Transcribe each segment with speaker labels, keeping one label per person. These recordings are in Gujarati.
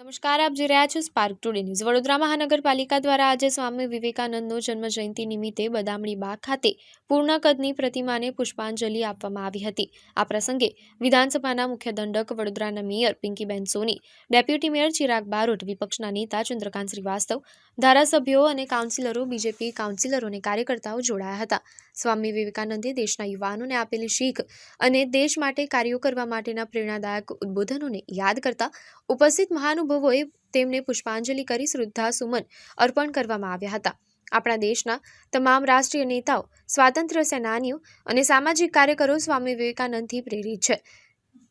Speaker 1: નમસ્કાર, આપ જોઈ રહ્યા છો સ્પાર્ક ટુડે ન્યૂઝ વડોદરા મહાનગરપાલિકા દ્વારા આજે સ્વામી વિવેકાનંદનો જન્મ જયંતિ નિમિત્તે બદામડી બાગ ખાતે પૂર્ણ કદની પ્રતિમાને પુષ્પાંજલિ આપવામાં આવી હતી. આ પ્રસંગે વિધાનસભાના મુખ્ય દંડક વડોદરાના mayor Pinkiben Soni, deputy mayor Chirag Barot, વિપક્ષના નેતા ચંદ્રકાંત શ્રીવાસ્તવ ધારાસભ્યો અને કાઉન્સિલરો, બીજેપી કાઉન્સિલરો અને કાર્યકર્તાઓ જોડાયા હતા. સ્વામી વિવેકાનંદે દેશના યુવાનોને આપેલી શીખ અને દેશ માટે કાર્યો કરવા માટેના પ્રેરણાદાયક ઉદ્બોધનોને યાદ કરતા ઉપસ્થિત મહાનુભાવોએ તેમને પુષ્પાંજલિ કરી શ્રદ્ધાસુમન અર્પણ કરવામાં આવ્યા હતા. આપણા દેશના તમામ રાષ્ટ્રીય નેતાઓ, સ્વાતંત્ર્ય સેનાનીઓ અને સામાજિક કાર્યકરો સ્વામી વિવેકાનંદથી પ્રેરિત છે.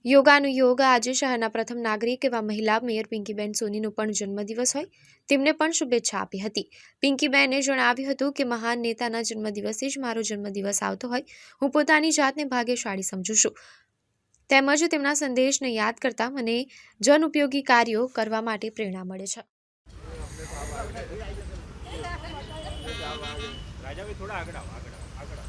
Speaker 1: યોગાનુયોગ આજે શહેરના પ્રથમ નાગરિક એવા મહિલા મેયર પિંકીબેન સોનીનો પણ જન્મદિવસ હોય. તેમને પણ શુભેચ્છા આપી હતી. પિંકીબેને જણાવ્યું હતું કે, મહાન નેતાના જન્મદિવસે જ મારો જન્મદિવસ આવતો હોય. હું પોતાની જાતને ભાગ્યશાળી સમજુ છું. તેમજ તેમના સંદેશને યાદ કરતા મને જનઉપયોગી કાર્યો કરવા માટે પ્રેરણા મળે છે.
Speaker 2: થોડા આગળ આગળ આગળ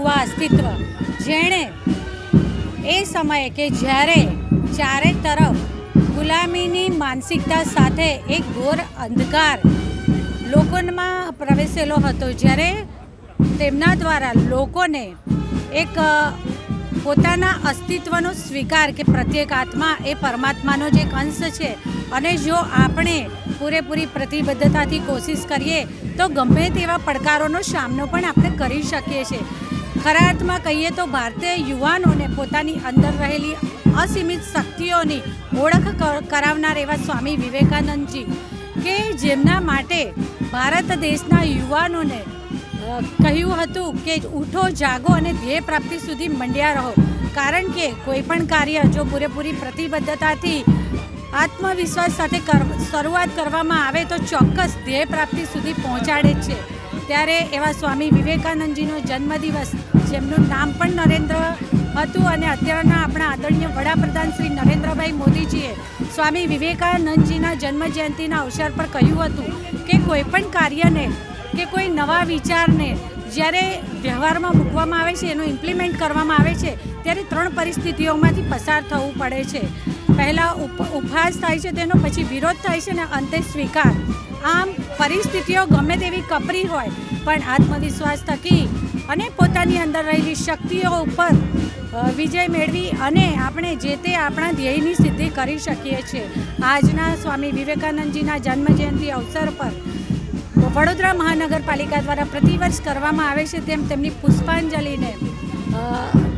Speaker 3: યુવા અસ્તિત્વ. જેણે એ સમયે કે જ્યારે ચારે તરફ ગુલામીની માનસિકતા સાથે એક ઘોર અંધકાર લોકોમાં પ્રવેશેલો હતો, જ્યારે તેમના દ્વારા લોકોને એક પોતાના અસ્તિત્વનો સ્વીકાર કે પ્રત્યેક આત્મા એ પરમાત્માનો જે અંશ છે. અને જો આપણે પૂરેપૂરી પ્રતિબદ્ધતાથી કોશિશ કરીએ, તો ગમે તેવા પડકારોનો સામનો પણ આપણે કરી શકીએ છીએ. ખરા અર્થમાં કહીએ તો ભારતીય યુવાનોને પોતાની અંદર રહેલી અસીમિત શક્તિઓની ઓળખ કરાવનાર એવા સ્વામી વિવેકાનંદજી કે જેમના માટે ભારત દેશના યુવાનોને કહ્યું હતું કે ઉઠો, જાગો અને ધ્યેય પ્રાપ્તિ સુધી મંડ્યા રહો. કારણ કે કોઈ પણ કાર્ય જો પૂરેપૂરી પ્રતિબદ્ધતાથી આત્મવિશ્વાસ સાથે શરૂઆત કરવામાં આવે તો ચોક્કસ ધ્યેય પ્રાપ્તિ સુધી પહોંચાડે છે. ત્યારે એવા સ્વામી વિવેકાનંદજીનો જન્મદિવસ, જેમનું નામ પણ નરેન્દ્ર હતું અને અત્યારના આપણા આદરણીય વડાપ્રધાન શ્રી નરેન્દ્રભાઈ મોદીજીએ સ્વામી વિવેકાનંદજીના જન્મ જયંતિના અવસર પર કહ્યું હતું કે કોઈપણ કાર્યને કે કોઈ નવા વિચારને જ્યારે વ્યવહારમાં મૂકવામાં આવે છે, એનું ઇમ્પ્લિમેન્ટ કરવામાં આવે છે, ત્યારે ત્રણ પરિસ્થિતિઓમાંથી પસાર થવું પડે છે. પહેલાં ઉપ, ઉપહાસ થાય છે તેનો, પછી વિરોધ થાય છે અને અંતે સ્વીકાર. આમ પરિસ્થિતિઓ ગમે તેવી કપરી હોય, પણ આત્મવિશ્વાસ થકી અને પોતાની અંદર રહેલી શક્તિઓ ઉપર વિજય મેળવી અને આપણે જે તે આપણા ધ્યેયની સિદ્ધિ કરી શકીએ છીએ. આજના સ્વામી વિવેકાનંદજીના જન્મજયંતિ અવસર પર વડોદરા મહાનગરપાલિકા દ્વારા પ્રતિવર્ષ કરવામાં આવે છે તેમ તેમની પુષ્પાંજલિને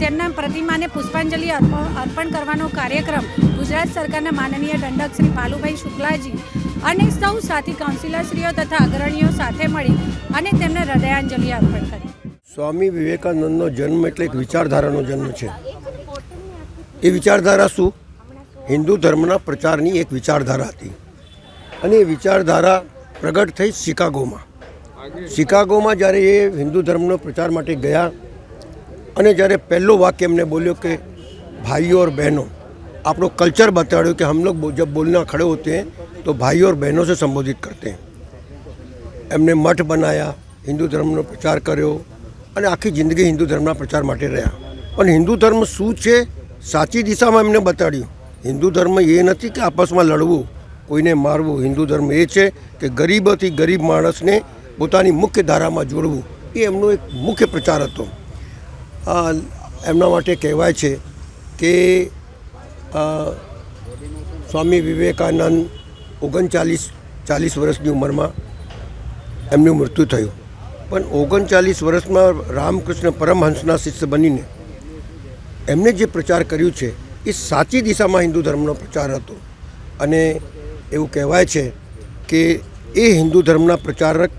Speaker 3: તેમના પ્રતિમાને પુષ્પાંજલિ અર્પણ કરવાનો કાર્યક્રમ ગુજરાત સરકારના માનનીય દંડક શ્રી પાલુભાઈ શુક્લાજી અને સૌ સાથી કાઉન્સિલરશ્રીઓ તથા અગ્રણીઓ સાથે મળી અને તેમને હૃદયાંજલિ અર્પણ કરી.
Speaker 4: સ્વામી વિવેકાનંદનો જન્મ એટલે એક વિચારધારાનો જન્મ છે. એ વિચારધારા શું? હિન્દુ ધર્મના પ્રચારની એક વિચારધારા હતી. અને એ વિચારધારા પ્રગટ થઈ શિકાગોમાં. શિકાગોમાં જ્યારે એ હિન્દુ ધર્મનો પ્રચાર માટે ગયા અને જ્યારે પહેલો વાક્ય એમને બોલ્યો કે, ભાઈઓ ઓર બહેનો, આપણો કલ્ચર બતાડ્યો કે, હમ લોગ જબ બોલના ખડે હોતે તો ભાઈઓ ઓર બહેનો સે સંબોધિત કરતે એમને મઠ બનાવ્યા હિન્દુ ધર્મનો પ્રચાર કર્યો અને આખી જિંદગી હિન્દુ ધર્મના પ્રચાર માટે રહ્યા. પણ હિન્દુ ધર્મ શું છે, સાચી દિશામાં એમને બતાડ્યું. હિન્દુ ધર્મ એ નથી કે આપસમાં લડવું. કોઈને મારવું. હિન્દુ ધર્મ એ છે કે ગરીબથી ગરીબ માણસને પોતાની મુખ્ય ધારામાં જોડવું. એ એમનો એક મુખ્ય પ્રચાર હતો. એમના માટે કહેવાય છે કે સ્વામી વિવેકાનંદ ઓગણચાલીસ, ચાલીસ વર્ષની ઉંમરમાં એમનું મૃત્યુ થયું. પણ ઓગણચાલીસ વર્ષમાં રામકૃષ્ણ પરમહંસના શિષ્ય બનીને એમને જે પ્રચાર કર્યું છે, એ સાચી દિશામાં હિન્દુ ધર્મનો પ્રચાર હતો. અને એવું કહેવાય છે કે, એ હિન્દુ ધર્મના પ્રચારક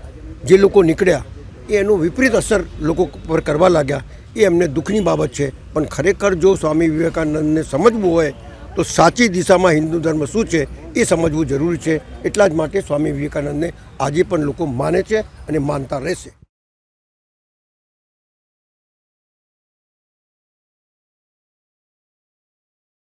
Speaker 4: જે લોકો નીકળ્યા, એ એનું વિપરીત અસર લોકો પર કરવા લાગ્યા. એ એમને દુઃખની બાબત છે. પણ ખરેખર જો સ્વામી વિવેકાનંદને સમજવું હોય, તો સાચી દિશામાં હિન્દુ ધર્મ શું છે એ સમજવું જરૂરી છે. એટલા જ માટે સ્વામી વિવેકાનંદને આજે પણ લોકો માને છે અને માનતા રહેશે.